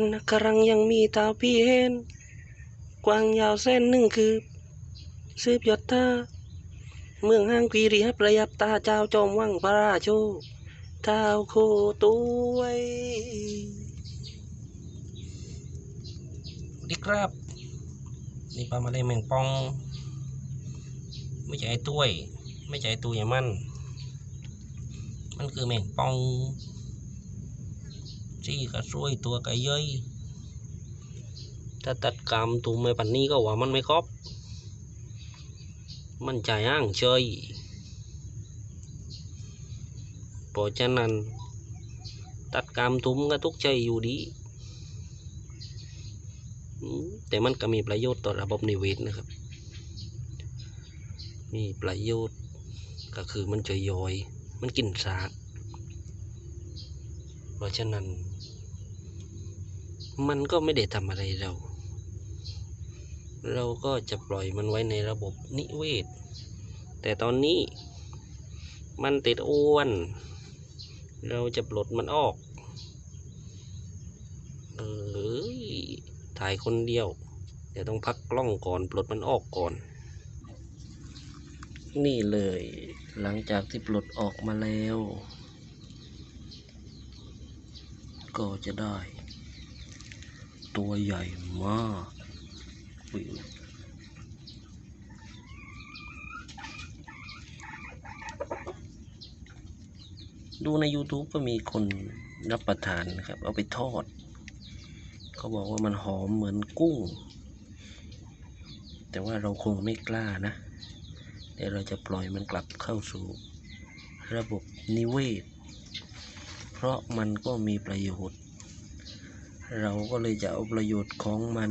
นักกรังยังมีตาพี่เห็น กวางยาวเส้นหนึ่งคือสืบยศตาเมืองห้างกีรีให้ประยับตาเจ้าจอมวังพระราโชเท้าโคตุยสวัสดีครับ นี่ปลามาเลยแมงปอง ไม่ใช่ไอ้ตุ้ยไม่ใช่ไอ้ตูอย่างมัน มันคือแมงปอง จี้กระซวยตัวกระเย้ยถ้าตัดกรรมตูไม่ปันนี้ก็ว่ามันไม่ครบ มันใจอ้างเฉยเพราะฉะนั้นตัดกรรมตุ้มก็ทุกใจอยู่ดี แต่มันก็มีประโยชน์ต่อระบบนิเวศนะครับ มีประโยชน์ก็คือมันจะย่อย มันกินสากเพราะฉะนั้น มันก็ไม่ได้ทำอะไรเรา เราก็จะปล่อยมันไว้ในระบบนิเวศ แต่ตอนนี้มันติดอ้วน เราจะปลดมันออก เออถ่ายคนเดียว เดี๋ยวต้องพักกล้องก่อน ปลดมันออกก่อน นี่เลย หลังจากที่ปลดออกมาแล้ว ก็จะได้ ตัวใหญ่มากดูใน YouTube ก็มีคนรับประทานนะครับ เอาไปทอด เขาบอกว่ามันหอมเหมือนกุ้ง แต่ว่าเราคงไม่กล้านะ เดี๋ยวเราจะปล่อยมันกลับเข้าสู่ระบบนิเวศ เพราะมันก็มีประโยชน์ เราก็เลยจะเอาประโยชน์ของมัน